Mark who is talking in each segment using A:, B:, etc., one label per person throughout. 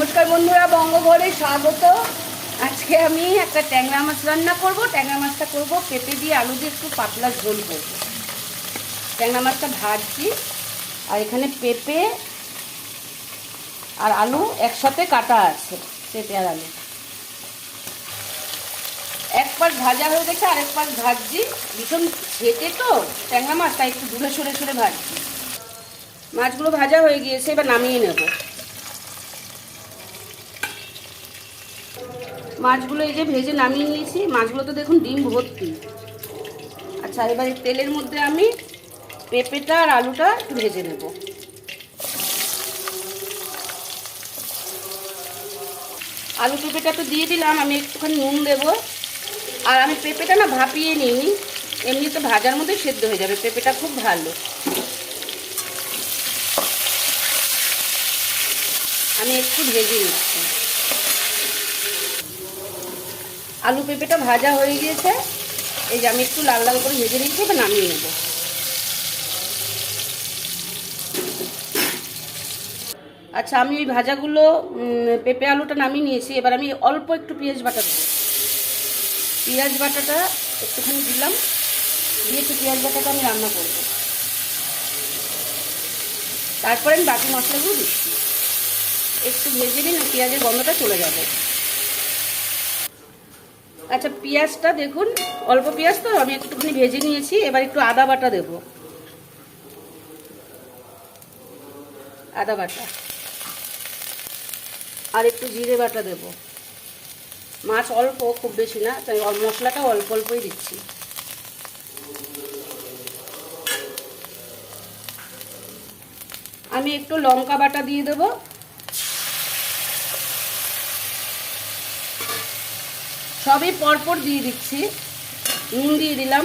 A: নমস্কার বন্ধুরা, বঙ্গভরে স্বাগত। আজকে আমি একটা ট্যাংরা মাছ রান্না করব। ট্যাংরা মাছটা করব, পেঁপে দিয়ে আলু দিয়ে একটু পাতলা ঝোল করব। ট্যাংরা মাছটা ভাজছি, আর এখানে পেঁপে আর আলু একসাথে কাটা আছে, পেঁপে আর আলু। এক পাশ ভাজা হয়ে গেছে আর এক পাশ ভাজছি। ভীষণ ছেটে তো ট্যাংরা মাছ, তাই একটু দূরে সরে সরে ভাজছি। মাছগুলো ভাজা হয়ে গিয়েছে, এবার নামিয়ে নেব। মাছগুলো এই যে ভেজে নামিয়ে নিয়েছি। মাছগুলো তো দেখুন ডিম ভর্তি। আচ্ছা এবার তেলের মধ্যে আমি পেঁপেটা আর আলুটা ভেজে নেব। আলু পেঁপেটা তো দিয়ে দিলাম, আমি একটুখানি নুন দেব। আর আমি পেঁপেটা না ভাপিয়ে নিই এমনি তো ভাজার মধ্যে সেদ্ধ হয়ে যাবে, পেঁপেটা খুব ভালো। আমি একটু ভেজে নিচ্ছি। আলু পেঁপেটা ভাজা হয়ে গিয়েছে। এই যে আমি একটু লাল লাল করে ভেজে নিয়েছি এবার নামিয়ে নেব। আচ্ছা আমি ওই ভাজাগুলো পেঁপে আলুটা নামিয়ে নিয়েছি। এবার আমি অল্প একটু পেঁয়াজ বাটা দেবো। পেঁয়াজ বাটাটা একটুখানি দিলাম। দিয়ে একটু পেঁয়াজ বাটাটা আমি রান্না করব। তারপরে আমি বাকি মশলাগুলো দিচ্ছি। একটু ভেজে নিন পেঁয়াজের গন্ধটা চলে যাবে। আচ্ছা পেঁয়াজটা দেখুন, অল্প পেঁয়াজ তো, আমি একটুখানি ভেজে নিয়েছি, এবার একটু আদা বাটা দেব। আদা বাটা। আর একটু জিরে বাটা দেব। মাছ অল্প, খুব বেশি না, তাই মশলাটাও অল্প অল্পই দিচ্ছি। আমি একটু লঙ্কা বাটা দিয়ে দেবো। সবই পরপর দিয়ে দিচ্ছি। নুন দিয়ে দিলাম।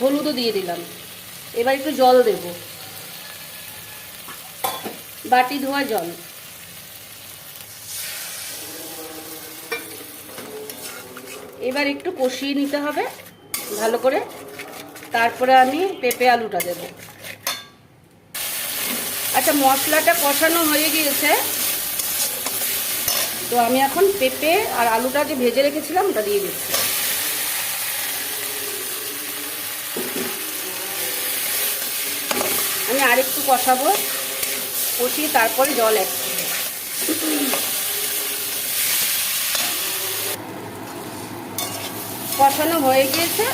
A: হলুদও দিয়ে দিলাম। এবার একটু জল দেব। বাটি ধোয়া জল। এবার একটু কষিয়ে নিতে হবে। ভালো করে। তারপরে আমি পেঁপে আলুটা দেব। আচ্ছা মশলাটা কষানো হয়ে গিয়েছে। তো আমি এখন পেঁপে আর আলুটা যে ভেজে রেখেছিলাম, ওটা দিয়ে দিচ্ছি। আমি আরেকটু কষাবো, কষিয়ে তারপরে জল অ্যাড কষানো হয়ে গিয়েছে।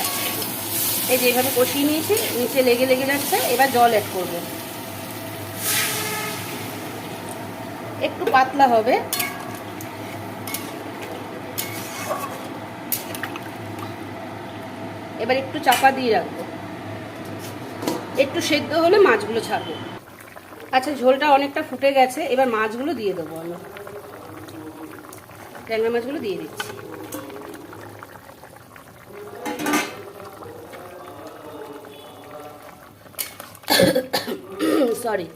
A: এই যে এইভাবে কষিয়ে নিয়েছি, নিচে লেগে লেগে যাচ্ছে, এবার জল অ্যাড করব। একটু পাতলা হবে। এবার একটু চাপা দিয়ে রাখব। একটু সেদ্ধ হলে মাছগুলো ছাড়বো। আচ্ছা ঝোলটা অনেকটা ফুটে গেছে, এবার মাছগুলো দিয়ে দেবো আমি। ট্যাংরা মাছগুলো দিয়ে দিচ্ছি। সরি।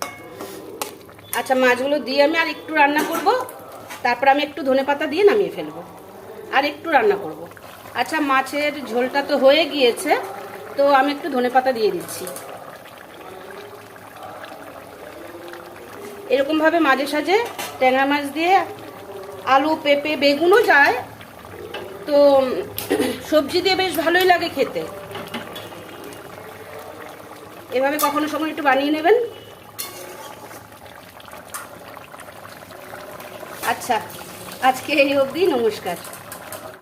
A: আচ্ছা মাছগুলো দিয়ে আমি আর একটু রান্না করব। তারপর আমি একটু ধনে পাতা দিয়ে নামিয়ে ফেলব। আর একটু রান্না করব। আচ্ছা মাছের ঝোলটা তো হয়ে গিয়েছে, তো আমি একটু ধনে পাতা দিয়ে দিচ্ছি। এরকমভাবে মাঝে সাঝে ট্যাংরা মাছ দিয়ে আলু, পেঁপে, বেগুনও যায়, তো সবজি দিয়ে বেশ ভালোই লাগে খেতে। এভাবে কখনো সময় একটু বানিয়ে নেবেন? আচ্ছা আজকে এই অবধি, নমস্কার।